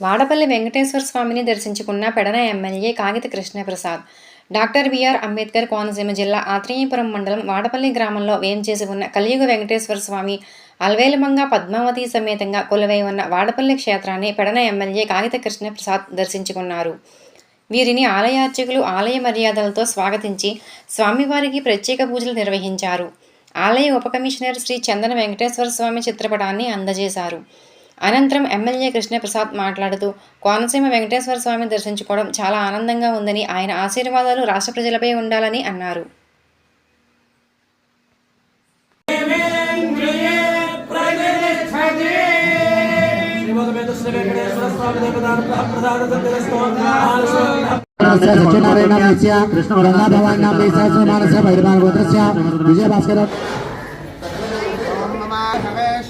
వాడపల్లి వెంకటేశ్వర స్వామిని దర్శించుకున్న Pedana MLA Kagitha Krishnaprasad. Doctor BR Ambedkar Konaseema జిల్లా ఆత్రేయపురం మండలం వాడపల్లి గ్రామంలో వేం చేసి ఉన్న కలియుగ వెంకటేశ్వర స్వామి అల్వేలమంగ పద్మావతి సమేతంగా కొలువై ఉన్న వాడపల్లి క్షేత్రాన్ని పెడన ఎమ్మెల్యే కాగిత కృష్ణప్రసాద్ దర్శించుకున్నారు. వీరిని ఆలయార్చకులు ఆలయ మర్యాదలతో స్వాగతించి స్వామివారికి ప్రత్యేక పూజలు నిర్వహించారు. ఆలయ ఉప కమిషనర్ శ్రీ చందన వెంకటేశ్వర స్వామి చిత్రపటాన్ని అందజేశారు. అనంతరం ఎమ్మెల్యే కృష్ణప్రసాద్ మాట్లాడుతూ కోనసీమ వెంకటేశ్వర స్వామిని దర్శించుకోవడం చాలా ఆనందంగా ఉందని ఆయన ఆశీర్వాదాలు రాష్ట్ర ప్రజలపై ఉండాలని అన్నారు సత్యనారాయణ నిత్య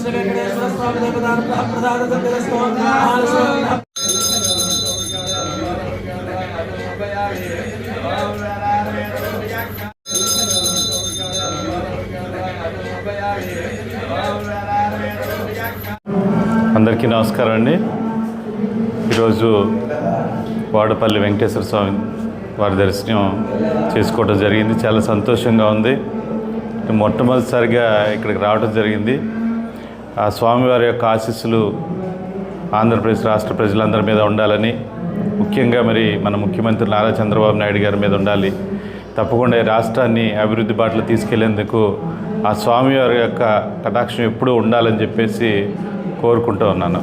శ్రీ వెంకటేశ్వర స్వామి అందరికీ నమస్కారం అండి. ఈరోజు వాడపల్లి వెంకటేశ్వర స్వామి వారి దర్శనం చేసుకోవడం జరిగింది. చాలా సంతోషంగా ఉంది. మొట్టమొదటిసారిగా ఇక్కడికి రావడం జరిగింది. ఆ స్వామివారి యొక్క ఆశీస్సులు ఆంధ్రప్రదేశ్ రాష్ట్ర ప్రజలందరి మీద ఉండాలని ముఖ్యంగా మరి మన ముఖ్యమంత్రి నారా చంద్రబాబు నాయుడు గారి మీద ఉండాలి. తప్పకుండా రాష్ట్రాన్ని అభివృద్ధి బాటలు తీసుకెళ్ళేందుకు ఆ స్వామివారి యొక్క కటాక్షం ఎప్పుడూ ఉండాలని చెప్పేసి కోరుకుంటూ ఉన్నాను.